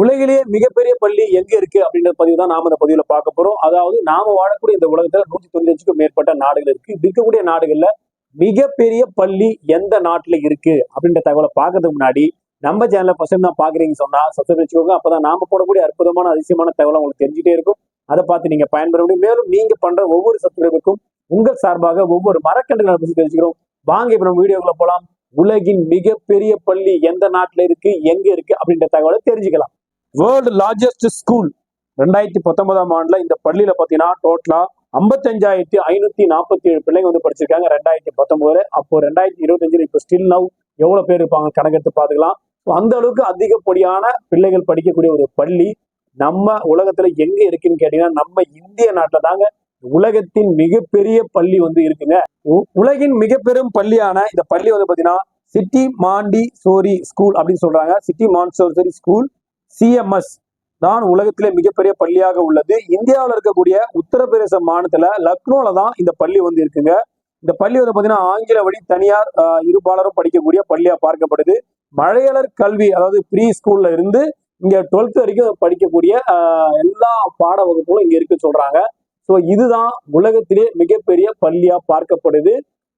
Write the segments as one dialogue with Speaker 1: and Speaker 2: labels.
Speaker 1: உலகிலேயே மிகப்பெரிய பள்ளி எங்க இருக்கு அப்படின்ற பதிவு தான் நாம இந்த பதிவுல பார்க்க போறோம். அதாவது நாம வாழக்கூடிய இந்த உலகத்துல நூத்தி தொண்ணூத்தஞ்சுக்கும் மேற்பட்ட நாடுகள் இருக்கு. இப்படி இருக்கக்கூடிய நாடுகள்ல மிகப்பெரிய பள்ளி எந்த நாட்டுல இருக்கு அப்படின்ற தகவலை பார்க்கறதுக்கு முன்னாடி நம்ம சேனலை ஃபர்ஸ்ட் தான் பாக்குறீங்க சொன்னா சப்ஸ்கிரைப் வச்சுக்கோங்க. அப்பதான் நாம போடக்கூடிய அற்புதமான அதிசயமான தகவலை உங்களுக்கு தெரிஞ்சுட்டே இருக்கும். அதை பார்த்து நீங்க பயன்பெற முடியும். மேலும் நீங்க பண்ற ஒவ்வொரு சப்ஸ்கிரைபுக்கும் உங்கள் சார்பாக ஒவ்வொரு மரக்கன்றுகளை பற்றி தெரிஞ்சுக்கிறோம். வாங்க இப்ப நம்ம வீடியோக்குள்ள போலாம். உலகின் மிகப்பெரிய பள்ளி எந்த நாட்டுல இருக்கு எங்க இருக்கு அப்படின்ற தகவலை தெரிஞ்சுக்கலாம். வேர்ல்டு லார்ஜஸ்ட் ஸ்கூல் ரெண்டாயிரத்தி பத்தொன்பதாம் ஆண்டுல இந்த பள்ளியில பாத்தீங்கன்னா டோட்டலா ஐம்பத்தஞ்சாயிரத்தி ஐநூத்தி நாற்பத்தி ஏழு பிள்ளைங்க வந்து படிச்சிருக்காங்க ரெண்டாயிரத்தி பத்தொன்பதுல அப்போ ரெண்டாயிரத்தி இருபத்தஞ்சுல இப்போ ஸ்டில் நவ் எவ்வளவு பேர் இருப்பாங்க? கணக்கெடுத்து பாத்துக்கலாம் அந்த அளவுக்கு அதிகப்படியான பிள்ளைகள் படிக்கக்கூடிய ஒரு பள்ளி நம்ம உலகத்துல எங்க இருக்குன்னு கேட்டீங்கன்னா நம்ம இந்திய நாட்டில தாங்க உலகத்தின் மிகப்பெரிய பள்ளி வந்து இருக்குங்க. உ- உலகின் மிகப்பெரும் பள்ளியான இந்த பள்ளி வந்து பாத்தீங்கன்னா சிட்டி மாண்டி சோரி ஸ்கூல் அப்படின்னு சொல்றாங்க. சிட்டி மான்சோரி ஸ்கூல் சிஎம்எஸ் தான் உலகத்திலே மிகப்பெரிய பள்ளியாக உள்ளது. இந்தியாவில் இருக்கக்கூடிய உத்தரப்பிரதேச மாநிலத்துல லக்னோல தான் இந்த பள்ளி வந்து இருக்குங்க. இந்த பள்ளி வந்து பார்த்தீங்கன்னா ஆங்கில வழி தனியார் இருபாலரும் படிக்கக்கூடிய பள்ளியா பார்க்கப்படுது. மழையாளர் கல்வி அதாவது ப்ரீ ஸ்கூல்ல இருந்து இங்க டுவெல்த் வரைக்கும் படிக்கக்கூடிய எல்லா பாட வகுப்புகளும் இங்க இருக்கு சொல்றாங்க. ஸோ இதுதான் உலகத்திலே மிகப்பெரிய பள்ளியா பார்க்கப்படுது.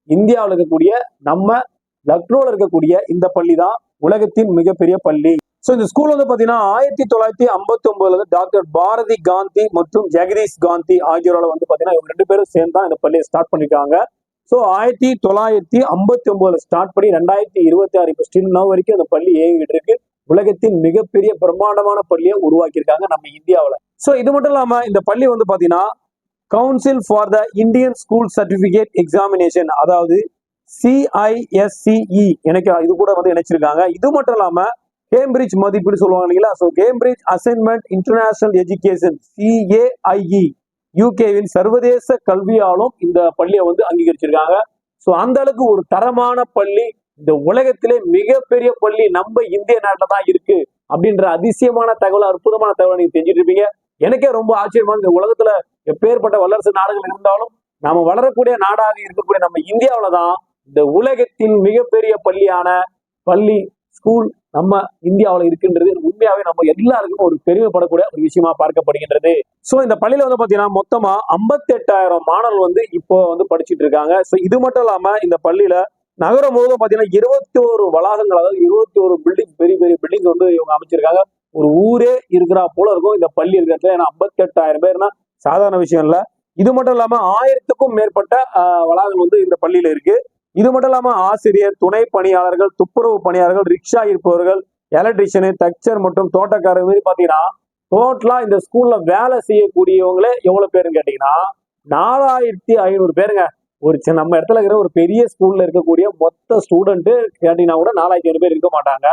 Speaker 1: இந்தியாவில் இருக்கக்கூடிய நம்ம லக்னோவில் இருக்கக்கூடிய இந்த பள்ளி தான் உலகத்தின் மிகப்பெரிய பள்ளி. ஸோ இந்த ஸ்கூல் வந்து பார்த்தீங்கன்னா ஆயிரத்தி தொள்ளாயிரத்தி ஐம்பத்தி ஒன்பதுல டாக்டர் பாரதி காந்தி மற்றும் ஜெகதீஷ் காந்தி ஆகியோரால் வந்து பார்த்தீங்கன்னா இவங்க ரெண்டு பேரும் சேர்ந்து தான் இந்த பள்ளியை ஸ்டார்ட் பண்ணிருக்காங்க. ஸோ ஆயிரத்தி தொள்ளாயிரத்தி ஐம்பத்தி ஒன்பதுல ஸ்டார்ட் பண்ணி ரெண்டாயிரத்தி இருபத்தி ஆறு இப்போ ஸ்டில் நவ் வரைக்கும் அந்த பள்ளி இயங்கிட்டு இருக்கு. உலகத்தின் மிகப்பெரிய பிரம்மாண்டமான பள்ளியை உருவாக்கியிருக்காங்க நம்ம இந்தியாவில். ஸோ இது மட்டும் இல்லாமல் இந்த பள்ளி வந்து பார்த்தீங்கன்னா council for the Indian school certificate examination அதாவது சிஐஎஸ்சிஇ எனக்கு இது கூட வந்து இணைச்சிருக்காங்க. இது மட்டும் இல்லாமல் கேம்பிரிட்ஜ் மதிப்பீடு சொல்லுவாங்க இல்லைங்களா? So Cambridge assignment international education CAIE யூகேவின் சர்வதேச கல்வியாலும் இந்த பள்ளியை வந்து அங்கீகரிச்சிருக்காங்க. ஸோ அந்த அளவுக்கு ஒரு தரமான பள்ளி இந்த உலகத்திலே மிகப்பெரிய பள்ளி நம்ம இந்திய நாட்டில் தான் இருக்கு அப்படின்ற அதிசயமான தகவல் அற்புதமான தகவலை நீங்க தெரிஞ்சுட்டு இருப்பீங்க. எனக்கே ரொம்ப ஆச்சரியமான இந்த உலகத்துல எப்பேற்பட்ட வல்லரசு நாடுகள் இருந்தாலும் நாம வளரக்கூடிய நாடாக இருக்கக்கூடிய நம்ம இந்தியாவில தான் இந்த உலகத்தின் மிகப்பெரிய பள்ளியான பள்ளி ஸ்கூல் நம்ம இந்தியாவில் இருக்கின்றது உண்மையாவே நம்ம எல்லாருக்கும் ஒரு பெருமைப்படக்கூடிய ஒரு விஷயமா பார்க்கப்படுகின்றது. ஸோ இந்த பள்ளியில வந்து பாத்தீங்கன்னா மொத்தமா 58000 மாணவர்கள் வந்து இப்போ வந்து படிச்சுட்டு இருக்காங்க. ஸோ இது மட்டும் இல்லாம இந்த பள்ளியில நகரம் முழுவதும் பாத்தீங்கன்னா இருபத்தி ஒரு வளாகங்கள் அதாவது இருபத்தி ஒரு பில்டிங் பெரிய பெரிய பில்டிங் வந்து இவங்க அமைச்சிருக்காங்க. ஒரு ஊரே இருக்கிறா போல இருக்கும் இந்த பள்ளி இருக்கிறதுல. ஏன்னா 58000 பேர்னா சாதாரண விஷயம் இல்லை. இது மட்டும் இல்லாம ஆயிரத்துக்கும் மேற்பட்ட வளாகங்கள் வந்து இந்த பள்ளியில இருக்கு. இது மட்டும் இல்லாம ஆசிரியர் துணை பணியாளர்கள் துப்புரவு பணியாளர்கள் ரிக்ஷா இருப்பவர்கள் எலக்ட்ரிஷியனு தச்சர் மற்றும் தோட்டக்காரர் மாதிரி பாத்தீங்கன்னா டோட்டலா இந்த ஸ்கூல்ல வேலை செய்யக்கூடியவங்களே எவ்வளவு பேருன்னு கேட்டீங்கன்னா நாலாயிரத்தி ஐநூறு பேருங்க. ஒரு சின்ன நம்ம இடத்துல இருக்கிற ஒரு பெரிய ஸ்கூல்ல இருக்கக்கூடிய மொத்த ஸ்டூடெண்ட்டு கேட்டீங்கன்னா கூட நாலாயிரத்தி ஐநூறு பேர் இருக்க மாட்டாங்க.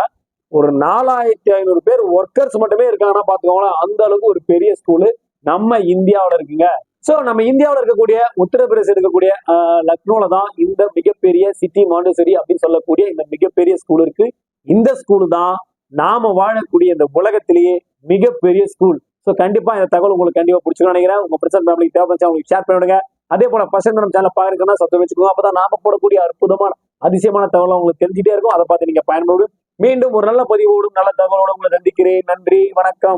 Speaker 1: ஒரு நாலாயிரத்தி ஐநூறு பேர் ஒர்க்கர்ஸ் மட்டுமே இருக்காங்கன்னா பாத்துக்கோங்களேன் அந்த அளவுக்கு ஒரு பெரிய ஸ்கூலு நம்ம இந்தியாவில் இருக்குங்க. ஸோ நம்ம இந்தியாவில் இருக்கக்கூடிய உத்தரப்பிரதேசம் இருக்கக்கூடிய ஆஹ், லக்னோல தான் இந்த மிகப்பெரிய சிட்டி மாண்டசரி அப்படின்னு சொல்லக்கூடிய இந்த மிகப்பெரிய ஸ்கூல் இருக்கு. இந்த ஸ்கூல் தான் நாம வாழக்கூடிய இந்த உலகத்திலேயே மிகப்பெரிய ஸ்கூல் ஸோ கண்டிப்பா இந்த தகவல் உங்களுக்கு கண்டிப்பா பிடிச்சிருக்கும் நினைக்கிறேன். உங்க பிரச்சனை ஃபேமிலிக்கு தேவை உங்களுக்கு ஷேர் பண்ணிவிடுங்க. அதே போல பசங்க நம்ம சேனல் பாக்குறதுன்னா சத்தம் வச்சுக்கோங்க. அப்பதான் நாம போடக்கூடிய அற்புதமான அதிசயமான தகவல் உங்களுக்கு தெரிஞ்சுட்டே இருக்கும். அதை பார்த்து நீங்க பயன்படும் மீண்டும் ஒரு நல்ல பதிவோடும் நல்ல தகவலோடு உங்களை சந்திக்கிறேன். நன்றி. வணக்கம்.